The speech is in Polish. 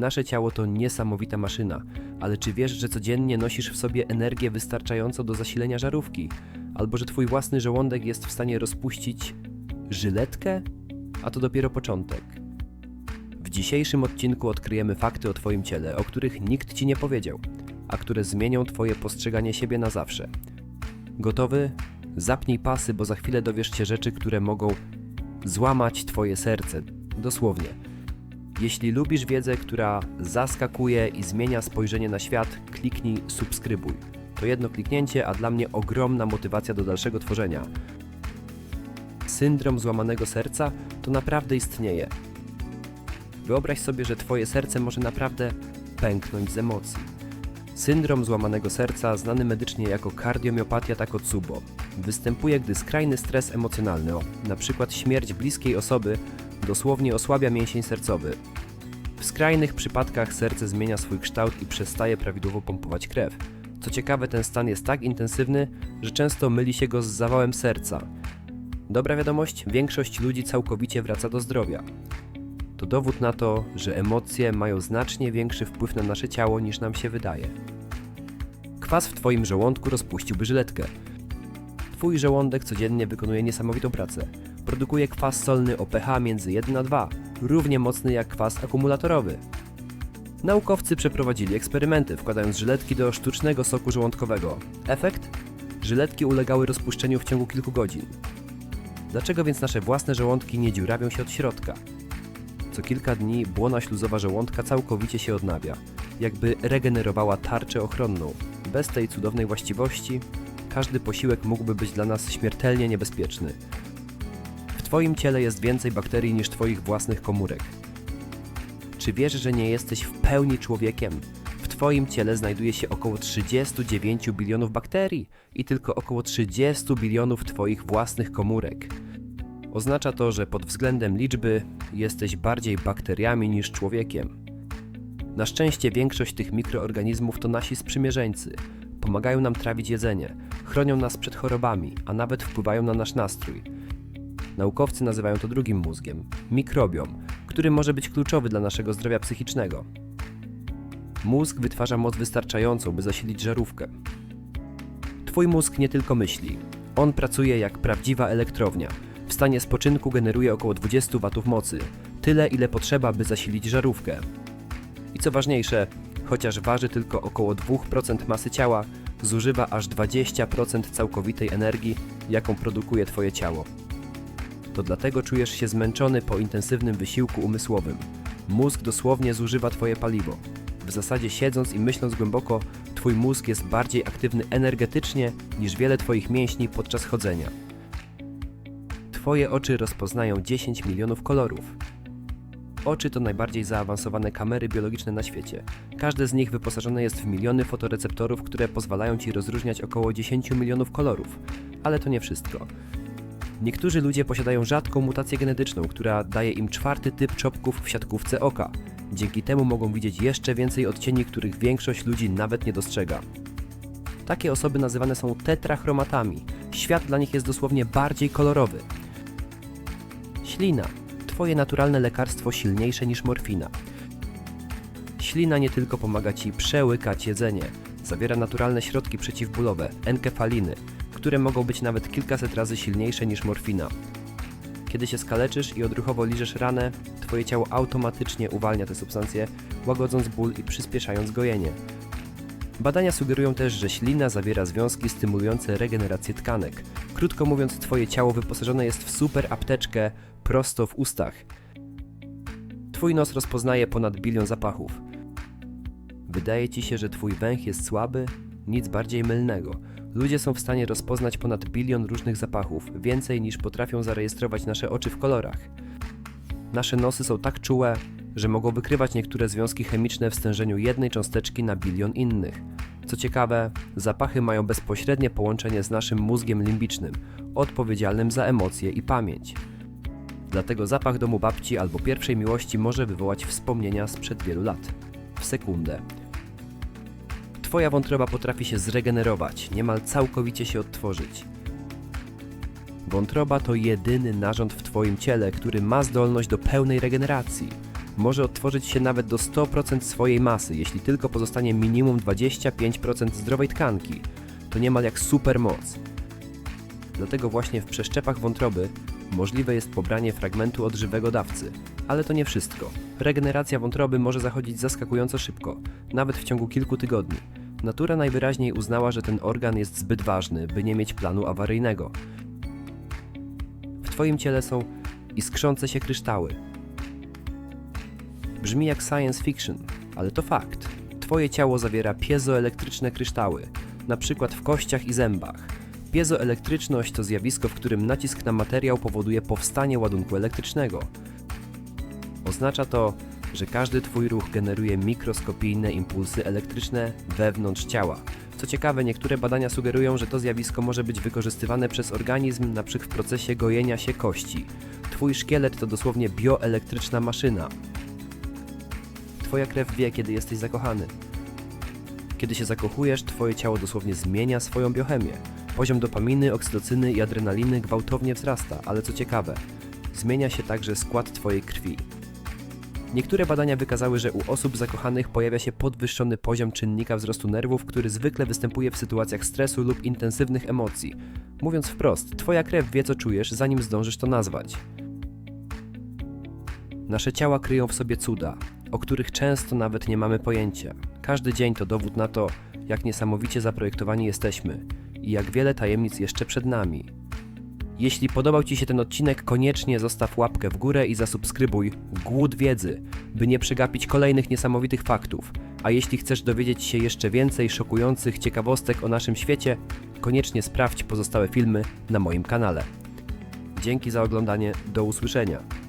Nasze ciało to niesamowita maszyna, ale czy wiesz, że codziennie nosisz w sobie energię wystarczającą do zasilenia żarówki? Albo że twój własny żołądek jest w stanie rozpuścić żyletkę? A to dopiero początek. W dzisiejszym odcinku odkryjemy fakty o Twoim ciele, o których nikt Ci nie powiedział, a które zmienią Twoje postrzeganie siebie na zawsze. Gotowy? Zapnij pasy, bo za chwilę dowiesz się rzeczy, które mogą złamać Twoje serce. Dosłownie. Jeśli lubisz wiedzę, która zaskakuje i zmienia spojrzenie na świat, kliknij subskrybuj. To jedno kliknięcie, a dla mnie ogromna motywacja do dalszego tworzenia. Syndrom złamanego serca to naprawdę istnieje. Wyobraź sobie, że Twoje serce może naprawdę pęknąć z emocji. Syndrom złamanego serca, znany medycznie jako kardiomiopatia Takotsubo, występuje, gdy skrajny stres emocjonalny, przykład śmierć bliskiej osoby, dosłownie osłabia mięsień sercowy. W skrajnych przypadkach serce zmienia swój kształt i przestaje prawidłowo pompować krew. Co ciekawe, ten stan jest tak intensywny, że często myli się go z zawałem serca. Dobra wiadomość, większość ludzi całkowicie wraca do zdrowia. To dowód na to, że emocje mają znacznie większy wpływ na nasze ciało niż nam się wydaje. Kwas w Twoim żołądku rozpuściłby żyletkę. Twój żołądek codziennie wykonuje niesamowitą pracę. Produkuje kwas solny o pH między 1 a 2, równie mocny jak kwas akumulatorowy. Naukowcy przeprowadzili eksperymenty, wkładając żyletki do sztucznego soku żołądkowego. Efekt? Żyletki ulegały rozpuszczeniu w ciągu kilku godzin. Dlaczego więc nasze własne żołądki nie dziurawią się od środka? Co kilka dni błona śluzowa żołądka całkowicie się odnawia, jakby regenerowała tarczę ochronną. Bez tej cudownej właściwości każdy posiłek mógłby być dla nas śmiertelnie niebezpieczny. Twoim ciele jest więcej bakterii niż Twoich własnych komórek. Czy wiesz, że nie jesteś w pełni człowiekiem? W Twoim ciele znajduje się około 39 bilionów bakterii i tylko około 30 bilionów Twoich własnych komórek. Oznacza to, że pod względem liczby jesteś bardziej bakteriami niż człowiekiem. Na szczęście większość tych mikroorganizmów to nasi sprzymierzeńcy. Pomagają nam trawić jedzenie, chronią nas przed chorobami, a nawet wpływają na nasz nastrój. Naukowcy nazywają to drugim mózgiem mikrobiom, który może być kluczowy dla naszego zdrowia psychicznego. Mózg wytwarza moc wystarczającą, by zasilić żarówkę. Twój mózg nie tylko myśli, on pracuje jak prawdziwa elektrownia. W stanie spoczynku generuje około 20 W mocy, tyle ile potrzeba, by zasilić żarówkę. I co ważniejsze, chociaż waży tylko około 2% masy ciała, zużywa aż 20% całkowitej energii, jaką produkuje Twoje ciało. To dlatego czujesz się zmęczony po intensywnym wysiłku umysłowym. Mózg dosłownie zużywa Twoje paliwo. W zasadzie siedząc i myśląc głęboko, Twój mózg jest bardziej aktywny energetycznie niż wiele Twoich mięśni podczas chodzenia. Twoje oczy rozpoznają 10 milionów kolorów. Oczy to najbardziej zaawansowane kamery biologiczne na świecie. Każde z nich wyposażone jest w miliony fotoreceptorów, które pozwalają Ci rozróżniać około 10 milionów kolorów. Ale to nie wszystko. Niektórzy ludzie posiadają rzadką mutację genetyczną, która daje im czwarty typ czopków w siatkówce oka. Dzięki temu mogą widzieć jeszcze więcej odcieni, których większość ludzi nawet nie dostrzega. Takie osoby nazywane są tetrachromatami. Świat dla nich jest dosłownie bardziej kolorowy. Ślina. Twoje naturalne lekarstwo silniejsze niż morfina. Ślina nie tylko pomaga Ci przełykać jedzenie, zawiera naturalne środki przeciwbólowe, enkefaliny, które mogą być nawet kilkaset razy silniejsze niż morfina. Kiedy się skaleczysz i odruchowo liżesz ranę, Twoje ciało automatycznie uwalnia te substancje, łagodząc ból i przyspieszając gojenie. Badania sugerują też, że ślina zawiera związki stymulujące regenerację tkanek. Krótko mówiąc, Twoje ciało wyposażone jest w super apteczkę prosto w ustach. Twój nos rozpoznaje ponad bilion zapachów. Wydaje Ci się, że Twój węch jest słaby? Nic bardziej mylnego. Ludzie są w stanie rozpoznać ponad bilion różnych zapachów, więcej niż potrafią zarejestrować nasze oczy w kolorach. Nasze nosy są tak czułe, że mogą wykrywać niektóre związki chemiczne w stężeniu jednej cząsteczki na bilion innych. Co ciekawe, zapachy mają bezpośrednie połączenie z naszym mózgiem limbicznym, odpowiedzialnym za emocje i pamięć. Dlatego zapach domu babci albo pierwszej miłości może wywołać wspomnienia sprzed wielu lat. W sekundę. Twoja wątroba potrafi się zregenerować, niemal całkowicie się odtworzyć. Wątroba to jedyny narząd w Twoim ciele, który ma zdolność do pełnej regeneracji. może odtworzyć się nawet do 100% swojej masy, jeśli tylko pozostanie minimum 25% zdrowej tkanki. To niemal jak supermoc. Dlatego właśnie w przeszczepach wątroby możliwe jest pobranie fragmentu od żywego dawcy. Ale to nie wszystko. Regeneracja wątroby może zachodzić zaskakująco szybko, nawet w ciągu kilku tygodni. Natura najwyraźniej uznała, że ten organ jest zbyt ważny, by nie mieć planu awaryjnego. W Twoim ciele są iskrzące się kryształy. Brzmi jak science fiction, ale to fakt. Twoje ciało zawiera piezoelektryczne kryształy, na przykład w kościach i zębach. Piezoelektryczność to zjawisko, w którym nacisk na materiał powoduje powstanie ładunku elektrycznego. Oznacza to, że każdy Twój ruch generuje mikroskopijne impulsy elektryczne wewnątrz ciała. Co ciekawe, niektóre badania sugerują, że to zjawisko może być wykorzystywane przez organizm np. w procesie gojenia się kości. Twój szkielet to dosłownie bioelektryczna maszyna. Twoja krew wie, kiedy jesteś zakochany. Kiedy się zakochujesz, twoje ciało dosłownie zmienia swoją biochemię. Poziom dopaminy, oksytocyny i adrenaliny gwałtownie wzrasta, ale co ciekawe, zmienia się także skład twojej krwi. Niektóre badania wykazały, że u osób zakochanych pojawia się podwyższony poziom czynnika wzrostu nerwów, który zwykle występuje w sytuacjach stresu lub intensywnych emocji. Mówiąc wprost, twoja krew wie co czujesz, zanim zdążysz to nazwać. Nasze ciała kryją w sobie cuda, o których często nawet nie mamy pojęcia. Każdy dzień to dowód na to, jak niesamowicie zaprojektowani jesteśmy i jak wiele tajemnic jeszcze przed nami. Jeśli podobał Ci się ten odcinek, koniecznie zostaw łapkę w górę i zasubskrybuj Głód Wiedzy, by nie przegapić kolejnych niesamowitych faktów. A jeśli chcesz dowiedzieć się jeszcze więcej szokujących ciekawostek o naszym świecie, koniecznie sprawdź pozostałe filmy na moim kanale. Dzięki za oglądanie, do usłyszenia.